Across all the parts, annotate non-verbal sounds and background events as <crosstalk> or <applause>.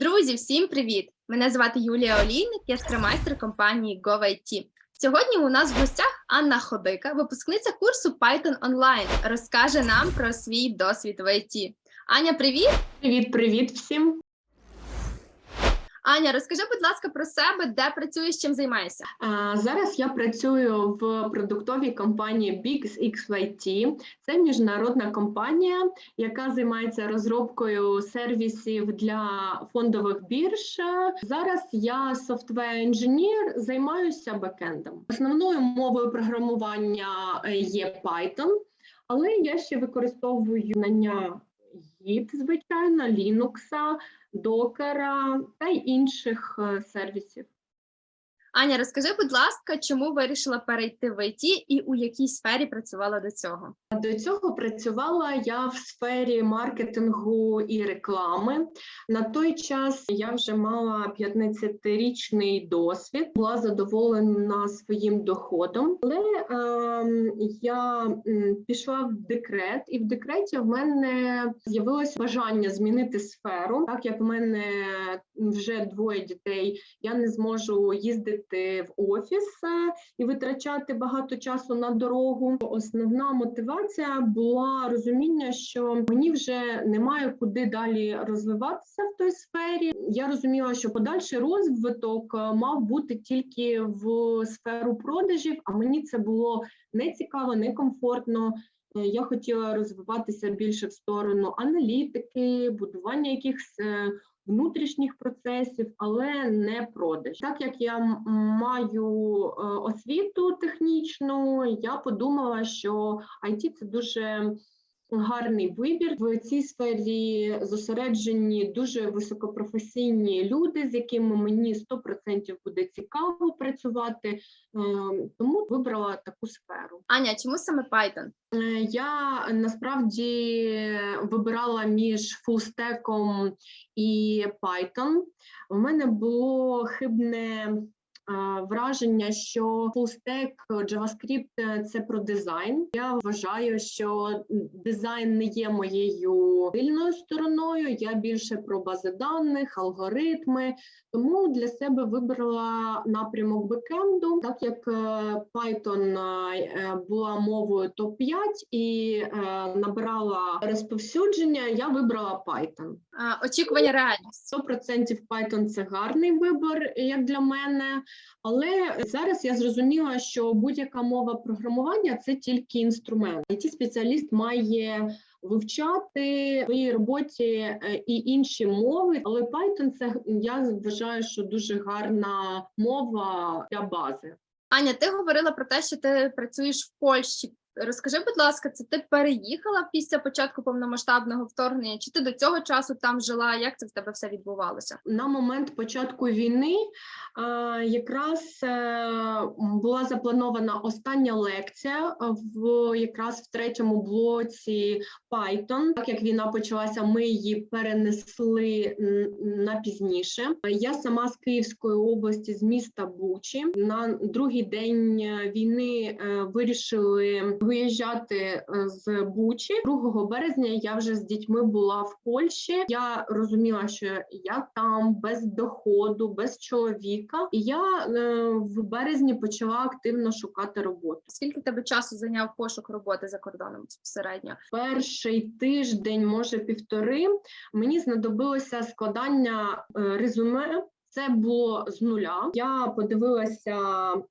Друзі, всім привіт! Мене звати Юлія Олійник, я скрамайстер компанії GoVIT. Сьогодні у нас в гостях Анна Ходика, випускниця курсу Python Online, розкаже нам про свій досвід в IT. Аня, привіт! Привіт, привіт всім. Аня, розкажи, будь ласка, про себе, де працюєш, чим займаєшся. А, Зараз я працюю в продуктовій компанії BigXYT. Це міжнародна компанія, яка займається розробкою сервісів для фондових бірж. Зараз я софтвер інженер, займаюся бекендом. Основною мовою програмування е, є Python, але я ще використовую знання Git, звичайно, Linux, Docker та інших е, сервісів. Аня, розкажи, будь ласка, чому вирішила перейти в IT і у якій сфері працювала до цього? До цього працювала я в сфері маркетингу і реклами. На той час я вже мала 15-річний досвід, була задоволена своїм доходом, але е, я пішла в декрет, і в декреті в мене з'явилось бажання змінити сферу. Так як в мене вже двоє дітей, я не зможу їздити в офіс е, і витрачати багато часу на дорогу. Основна мотивація була розуміння, що мені вже немає куди далі розвиватися в той сфері. Я розуміла, що подальший розвиток е, мав бути тільки в сферу продажів, а мені це було не цікаво, не комфортно. Е, Я хотіла розвиватися більше в сторону аналітики, будування якихось внутрішніх процесів, але не продаж. Так як я маю е, освіту технічну, я подумала, що IT – це дуже гарний вибір. В цій сфері зосереджені дуже високопрофесійні люди, з якими мені 100% буде цікаво працювати. Е, Тому вибрала таку сферу. Аня, чому саме Python? Е, Я насправді вибирала між фулстеком і Python. У мене було хибне враження, що фулстек JavaScript – це про дизайн. Я вважаю, що дизайн не є моєю сильною стороною. Я більше про бази даних, алгоритми. Тому для себе вибрала напрямок бекенду, так як е, Python е, була мовою топ-5 і е, набирала розповсюдження, я вибрала Python. Очікування реальність. 100% Python – це гарний вибір, як для мене. Але зараз я зрозуміла, що будь-яка мова програмування це тільки інструмент. it спеціаліст має вивчати в своїй роботі е, і інші мови, але Python – це я вважаю, що дуже гарна мова для бази. Аня, ти говорила про те, що ти працюєш в Польщі. Розкажи, будь ласка, це ти переїхала після початку повномасштабного вторгнення? Чи ти до цього часу там жила? Як це в тебе все відбувалося? На момент початку війни е, якраз е, була запланована остання лекція в якраз в третьому блоці Python. Так як війна почалася, ми її перенесли на пізніше. Я сама з Київської області, з міста Бучі. На другий день війни е, вирішили виїжджати е, з Бучі. 2 березня я вже з дітьми була в Польщі. Я розуміла, що я там без доходу, без чоловіка, і я е, в березні почала активно шукати роботу. Скільки тебе часу зайняв пошук роботи за кордоном безпосередньо? Перший тиждень, може півтори, мені знадобилося складання е, резюме. Це було з нуля. Я подивилася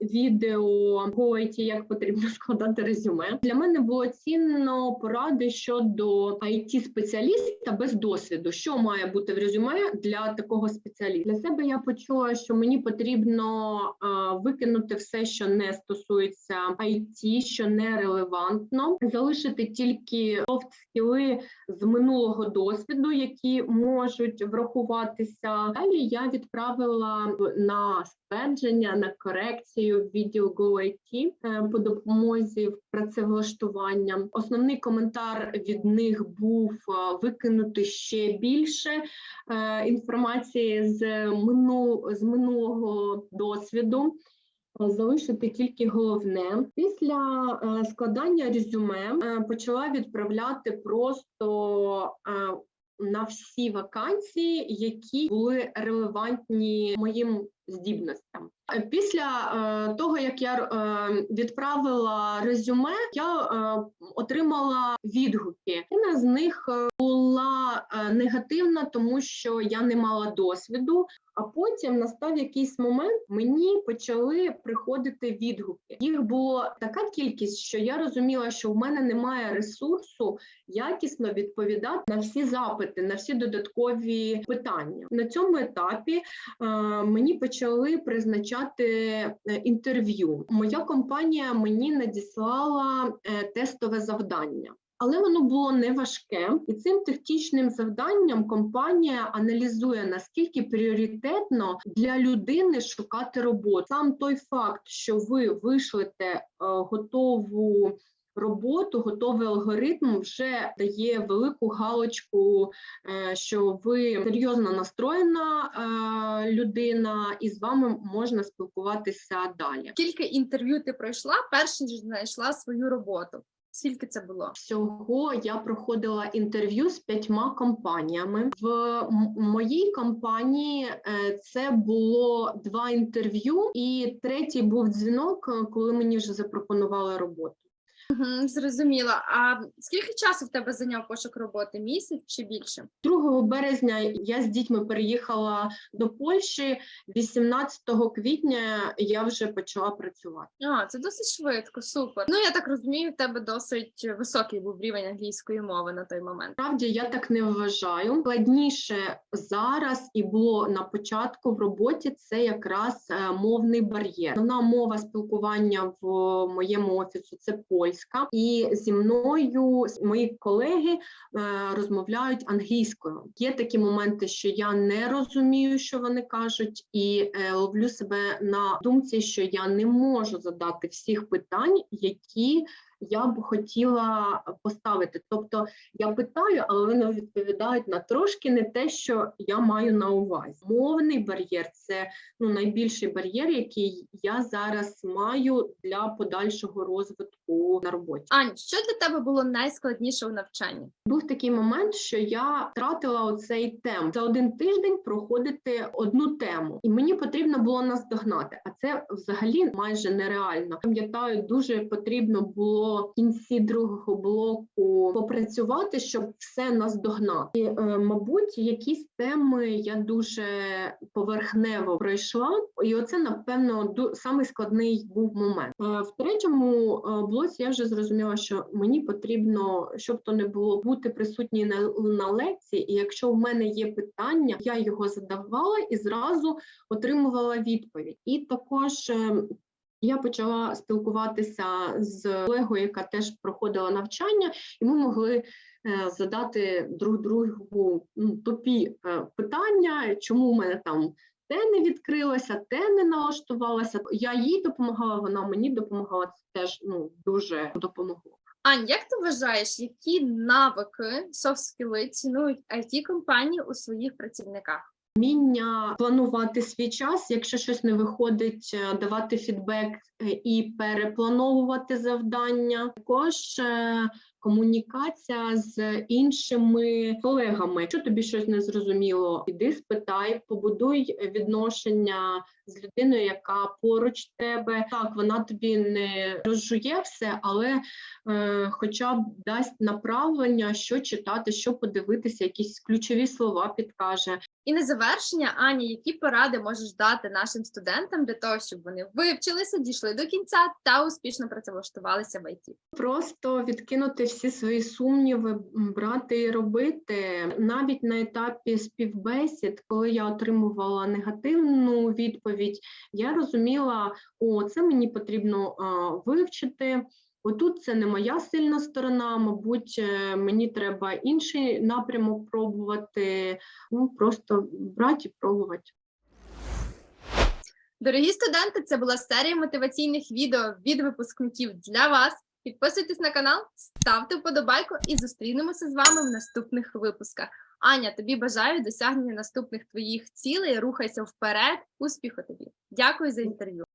відео GoIT, як потрібно <laughs> складати резюме. Для мене було цінно поради щодо it спеціаліста без досвіду. Що має бути в резюме для такого спеціаліста? Для себе я почула, що мені потрібно е, викинути все, що не стосується IT, що не релевантно, залишити тільки софт скіли з минулого досвіду, які можуть врахуватися. Далі я відправила в- на ствердження, на корекцію в відділ GoIT е, по допомозі в працевлаштування. Основний коментар від них був е, викинути ще більше е, інформації з мину з минулого досвіду. Залишити тільки головне. Після складання резюме почала відправляти просто на всі вакансії, які були релевантні моїм здібностям. Після е, того, як я е, відправила резюме, я е, отримала відгуки. Одна з них була негативна, тому що я не мала досвіду. А потім настав якийсь момент, мені почали приходити відгуки. Їх було така кількість, що я розуміла, що в мене немає ресурсу якісно відповідати на всі запити, на всі додаткові питання. На цьому етапі е, мені почали призначати е, інтерв'ю. Моя компанія мені надіслала е, тестове завдання. Але воно було не важке, і цим технічним завданням компанія аналізує наскільки пріоритетно для людини шукати роботу. Сам той факт, що ви вишлете е, готову роботу, готовий алгоритм, вже дає велику галочку, е, що ви серйозно настроєна е, людина, і з вами можна спілкуватися далі. Скільки інтерв'ю ти пройшла, перш ніж знайшла свою роботу? Скільки це було? Всього я проходила інтерв'ю з п'ятьма компаніями. В моїй компанії е, це було два інтерв'ю, і третій був дзвінок, коли мені вже запропонували роботу. Угу, зрозуміла. А скільки часу в тебе зайняв пошук роботи? Місяць чи більше? 2 березня я з дітьми переїхала до Польщі. 18 квітня я вже почала працювати. А, це досить швидко, супер. Ну я так розумію, в тебе досить високий був рівень англійської мови на той момент. Справді я так не вважаю. Складніше зараз і було на початку в роботі. Це якраз е, мовний бар'єр. Основна мова спілкування в моєму офісу це польська, і зі мною мої колеги е, розмовляють англійською. Є такі моменти, що я не розумію, що вони кажуть, і е, ловлю себе на думці, що я не можу задати всіх питань, які я б хотіла поставити. Тобто я питаю, але вони відповідають на трошки не те, що я маю на увазі. Мовний бар'єр це ну найбільший бар'єр, який я зараз маю для подальшого розвитку на роботі. Ань, що для тебе було найскладніше у навчанні? Був такий момент, що я втратила оцей темп за один тиждень проходити одну тему, і мені потрібно було наздогнати. А це взагалі майже нереально. Пам'ятаю, дуже потрібно було в кінці другого блоку попрацювати, щоб все наздогнати. І, е, мабуть, якісь теми я дуже поверхнево пройшла, і оце напевно самий складний був момент. Е, В третьому е, блоці я вже зрозуміла, що мені потрібно, щоб то не було, бути присутній на, на лекції. І якщо в мене є питання, я його задавала і зразу отримувала відповідь. І також. Я почала спілкуватися з колегою, яка теж проходила навчання, і ми могли е, задати друг другу ну, тупі е, питання, чому в мене там те не відкрилося, те не налаштувалося. Я їй допомагала, вона мені допомагала. Це теж ну дуже допомогло. Ань, як ти вважаєш, які навики софт скіли цінують it компанії у своїх працівниках? Вміння планувати свій час, якщо щось не виходить, е, давати фідбек е, і переплановувати завдання. Також е, комунікація з іншими колегами. Якщо тобі щось не зрозуміло, іди спитай, побудуй відношення з людиною, яка поруч тебе. Так, вона тобі не розжує все, але е, хоча б дасть направлення, що читати, що подивитися, якісь ключові слова підкаже. І на завершення, Аня, які поради можеш дати нашим студентам для того, щоб вони вивчилися, дійшли до кінця та успішно працевлаштувалися в ІТ? Просто відкинути всі свої сумніви, брати і робити. Навіть на етапі співбесід, коли я отримувала негативну відповідь, я розуміла, о, це мені потрібно а, вивчити. Отут це не моя сильна сторона, мабуть, е, мені треба інший напрямок пробувати. Ну просто брати і пробувати. Дорогі студенти, це була серія мотиваційних відео від випускників для вас. Підписуйтесь на канал, ставте вподобайку і зустрінемося з вами в наступних випусках. Аня, тобі бажаю досягнення наступних твоїх цілей. Рухайся вперед. Успіху тобі! Дякую за інтерв'ю.